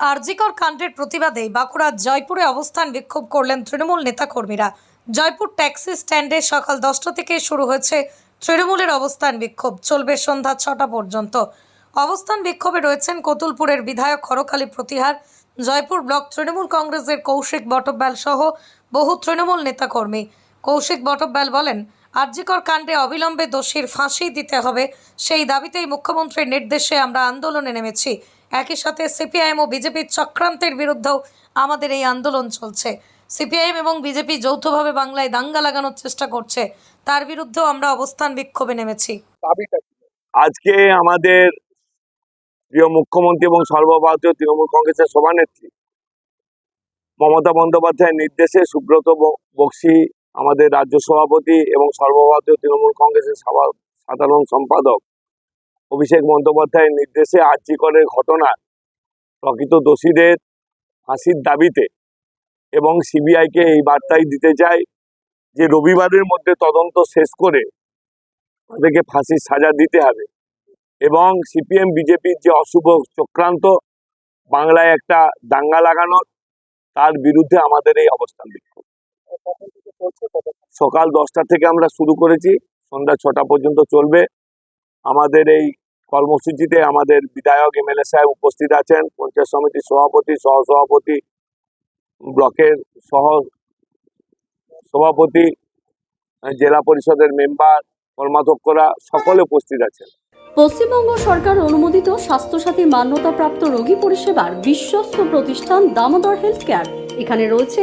আরজিকর কাণ্ডের প্রতিবাদে বাঁকুড়ার জয়পুরে অবস্থান বিক্ষোভ করলেন তৃণমূল নেতাকর্মীরা। জয়পুর ট্যাক্সি স্ট্যান্ডে সকাল দশটা থেকে শুরু হয়েছে তৃণমূলের অবস্থান বিক্ষোভ। চলবে সন্ধ্যা ছটা পর্যন্ত। অবস্থান বিক্ষোভে রয়েছেন কতুলপুরের বিধায়ক হরকালী প্রতিহার, জয়পুর ব্লক তৃণমূল কংগ্রেসের কৌশিক বটব্যাল সহ বহু তৃণমূল নেতাকর্মী। কৌশিক বটব্যাল বলেন, আরজিকর কাণ্ডে অবিলম্বে দোষীর ফাঁসি দিতে হবে, সেই দাবিতেই মুখ্যমন্ত্রীর নির্দেশে আমরা আন্দোলনে নেমেছি। একই সাথে সিপিআইএম ও বিজেপির চক্রান্তের বিরুদ্ধেও আমাদের এই আন্দোলন চলছে। সিপিআইএম এবং বিজেপি যৌথভাবে বাংলায় দাঙ্গা লাগানোর চেষ্টা করছে। তার বিরুদ্ধেও আমরা অবস্থান বিক্ষোভে নেমেছি। আজকে আমাদের প্রিয় মুখ্যমন্ত্রী এবং সর্বভারতীয় তৃণমূল কংগ্রেসের সভানেত্রী মমতা বন্দ্যোপাধ্যায়ের নির্দেশে সুব্রত বক্সি, আমাদের রাজ্য সভাপতি এবং সর্বভারতীয় তৃণমূল কংগ্রেসের সাধারণ সম্পাদক অভিষেক বন্দ্যোপাধ্যায়ের নির্দেশে আর্যিকরের ঘটনার প্রকৃত দোষীদের ফাঁসির দাবিতে এবং সিবিআইকে এই বার্তাই দিতে চাই যে রবিবারের মধ্যে তদন্ত শেষ করে তাদেরকে ফাঁসির সাজা দিতে হবে এবং সিপিএম, বিজেপির যে অশুভ চক্রান্ত, বাংলায় একটা দাঙ্গা লাগানোর, তার বিরুদ্ধে আমাদের এই অবস্থান বিক্ষোভ সকাল দশটা থেকে আমরা শুরু করেছি, সন্ধ্যা ছটা পর্যন্ত চলবে। আমাদের এই কর্মসূচিতে আমাদের বিধায়ক এমএলএ সাহেব উপস্থিত আছেন, পঞ্চায়েত সমিতির সভাপতি, সহসভাপতি, ব্লকের সহ সভাপতি, জেলা পরিষদের মেম্বার, কর্মাধ্যক্ষরা সকলে উপস্থিত আছেন। পশ্চিমবঙ্গ সরকার অনুমোদিত স্বাস্থ্যসাথী মান্যতাপ্রাপ্ত রোগী পরিষেবার বিশ্বস্ত প্রতিষ্ঠান দামোদর হেলথ কেয়ার। এখানে রয়েছে